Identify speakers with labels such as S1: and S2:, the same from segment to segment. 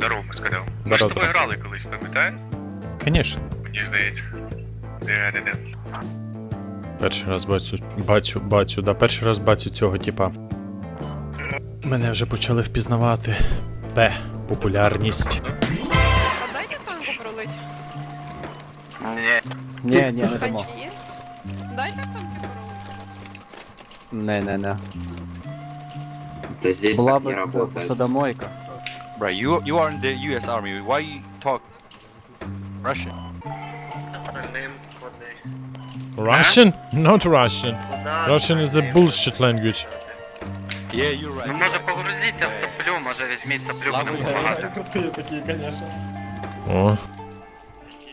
S1: Здорово, сказав. Ми ж з тобою грали колись, пам'ятаєш?
S2: Конечно.
S1: Мені здається. Де, де, де.
S2: Перший раз бачу, бачу, бачу, да, перший раз бачу цього типа. Мене вже почали впізнавати. П. Популярність.
S3: А дайте танку пролить.
S1: Ні.
S4: Ні, ні, не дамо.
S3: Танчі є? Дайте танки пролить.
S4: Не, не, не.
S5: Да здесь
S4: Була
S5: так не работает.
S4: судомойка.
S6: Bro, you you are in the U.S. Army. Why you talk Russian?
S2: Russian? Not Russian. Russian is a bullshit language.
S6: Yeah, you're right.
S1: Ну може погрузіться в соплю, може візьміть соплю, будемо допомагати.
S2: О.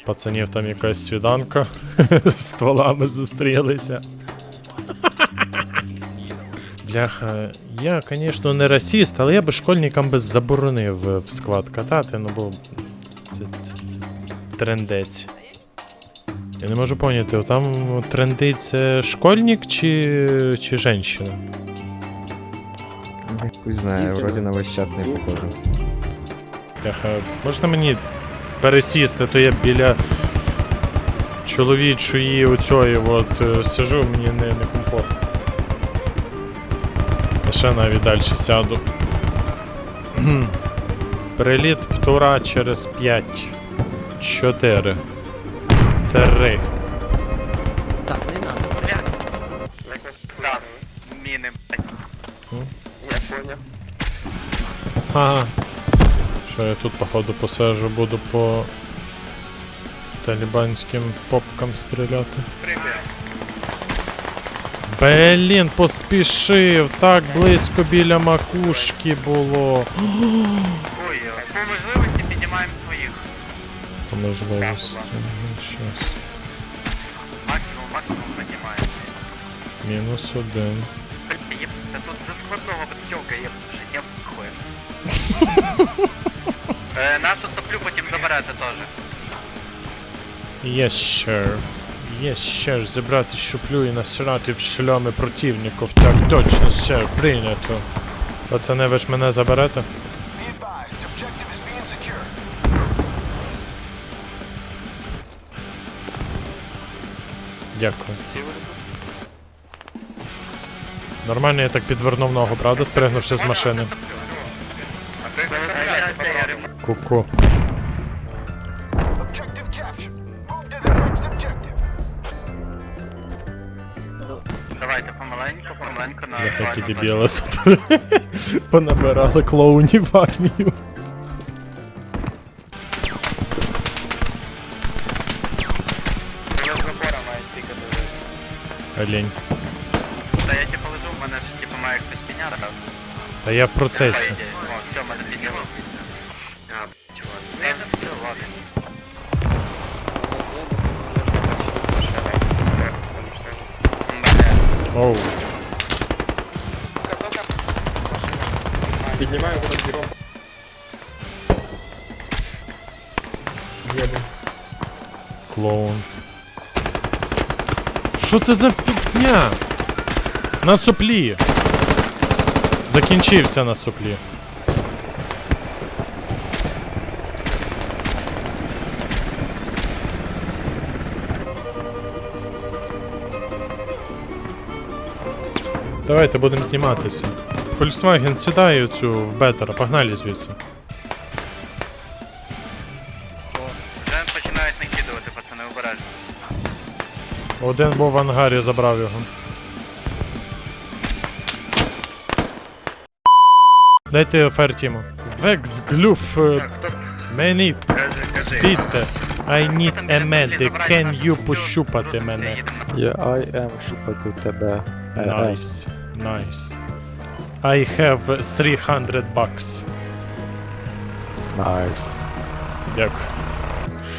S2: Пацанів там якась свіданка. З стволами зустрілися. Бляха, я, звісно, не расіст, але я би школьникам би заборонив е, в сквад катати, ну бо це, це, це трендець. Я не можу поняти, там трендить це школьник чи, чи жінка?
S7: Хуй знає, вроді на весь чат не похоже.
S2: Бляха, можна мені пересісти, то я біля чоловічої оцьої от е, сижу, мені не, не комфортно. Я ще навіть далі сяду. Приліт птура через 5. 4. 3.
S1: Так, міни, блядь.
S2: Ага. Що я тут, походу, посажу, буду по талібанським попкам стріляти. Блін, поспішив, так близько біля макушки було.
S1: Ой, по можливості піднімаємо своїх.
S2: По можливості. Щас.
S1: Максимум, максимум піднімаємо.
S2: Мінус один.
S1: Та тут за складного бутилка є життя хує. Е, Нашу соплю потім заберете теж.
S2: Yes, sir. Yes, sir. Зібрати щуплю і насрати в шльоми противників. Так точно, сер, прийнято. Пацани, ви ж мене заберете? Дякую. Нормально я так підвернув ногу, правда, спригнувши з машини. Ку-ку.
S1: Помаленьку, помаленьку на
S2: Які
S1: актуальну
S2: дебіли тут понабирали клоунів в армію. Олень.
S1: точку. Та я типу лежу, в мене ж типу має хтось підняти.
S2: Та я в процесі.
S1: О, все, мене підняло. А, чувак. Не, не все, ладно. Бля.
S2: Оу. Клоун. Що це за фігня? На суплі. Закінчився на суплі. Давайте будемо зніматися. Volkswagen сідає цю в бетера, погнали звідси.
S1: Вже починають накидувати, пацани, обережно.
S2: Один був в ангарі, забрав його. Дайте фаєртіму. Векс, глюф, е, мені підте. I need a medic, can you пощупати мене?
S4: Я I am шупати тебе. Е, е.
S2: Nice, nice. I have 300 bucks.
S4: Найс.
S2: Дякую.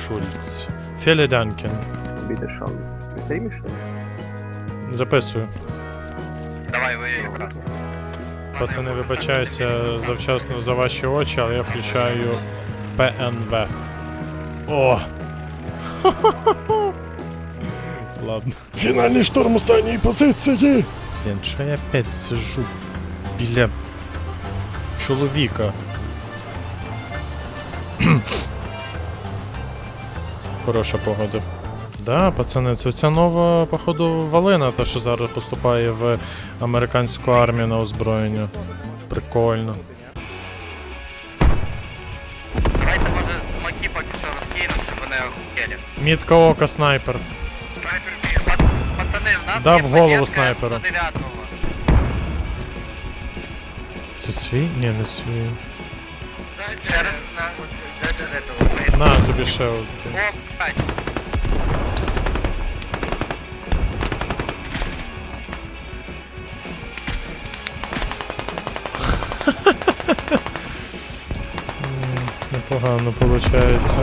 S2: Шульц. Філіданкен.
S4: Бідешон. Ти стрімиш?
S2: Записую.
S1: Давай, воюй, брат.
S2: Пацани, вибачаюся завчасно за ваші очі, але я включаю ПНВ. О! Ладно. Фінальний шторм останньої позиції! Блін, що я опять сижу біля чоловіка. Хороша погода. Да, пацани, це ця нова, походу, валина, та що зараз поступає в американську армію на озброєння. Прикольно.
S1: Давайте, може, з поки що розкинемо, щоб вони охуєли.
S2: Мітка ока, снайпер.
S1: Снайпер б'є. Пацани, в нас
S2: Да,
S1: в
S2: голову
S1: снайпера. 109-го.
S2: Це свій? Ні, не свій.
S1: На...
S2: Тобі ще один. Непогано виходить.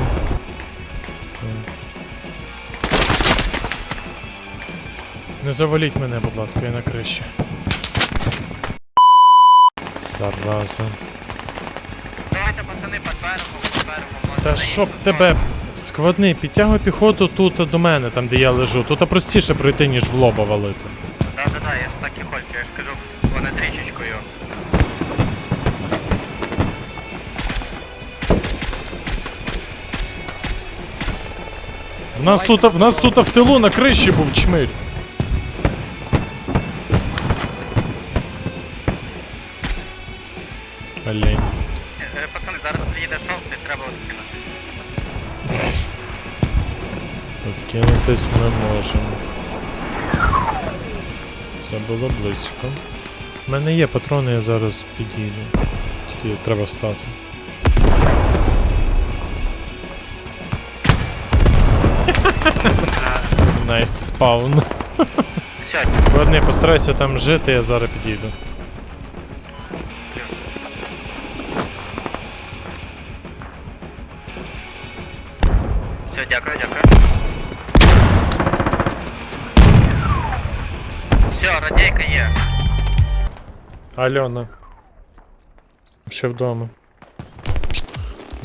S2: Не заваліть мене, будь ласка, я на криші. Зараза.
S1: Давайте, пацани, подберемо, подберемо. може,
S2: Та
S1: на
S2: щоб тебе складний, підтягуй піхоту тут до мене, там де я лежу. Тут простіше пройти, ніж в лоба валити.
S1: Да-да-да, я ж так і хочу, я ж кажу, вони трішечкою.
S2: В нас тут, в нас тут в тилу на криші був чмирь. Олень.
S1: Е, Пацани, зараз приїде шовк, треба відкинути.
S2: Відкинутись ми можемо. Це було близько. У мене є патрони, я зараз підійду. Тільки треба встати. Найс спаун.
S1: Все,
S2: Складний, постарайся там жити, я зараз підійду.
S1: Дякую, дякую. Все, радійка є.
S2: Альона. Ще вдома.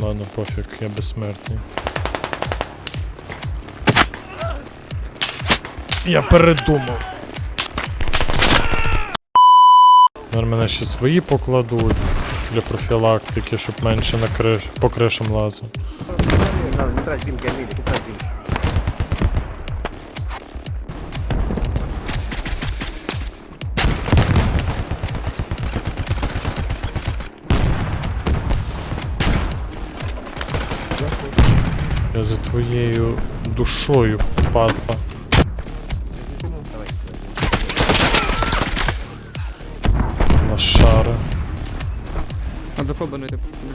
S2: Ладно, пофіг, я безсмертний. Я передумав. Наверно, мене ще свої покладуть для профілактики, щоб менше на криш... по кришам лазив.
S4: Я
S2: за твоєю душою, падла.
S8: А фоба не йде, пацани.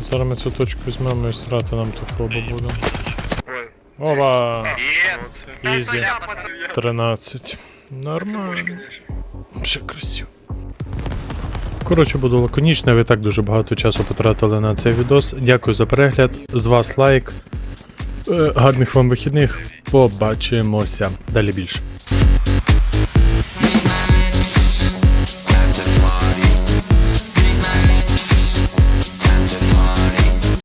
S2: Зараз ми цю точку візьмемо і срати нам ту фобу буде. Опа! Ізі. 13. Нормально. Ще красиво. Коротше, буду лаконічно, ви так дуже багато часу потратили на цей відос. Дякую за перегляд. З вас лайк. Е, Гарних вам вихідних. Побачимося. Далі більше.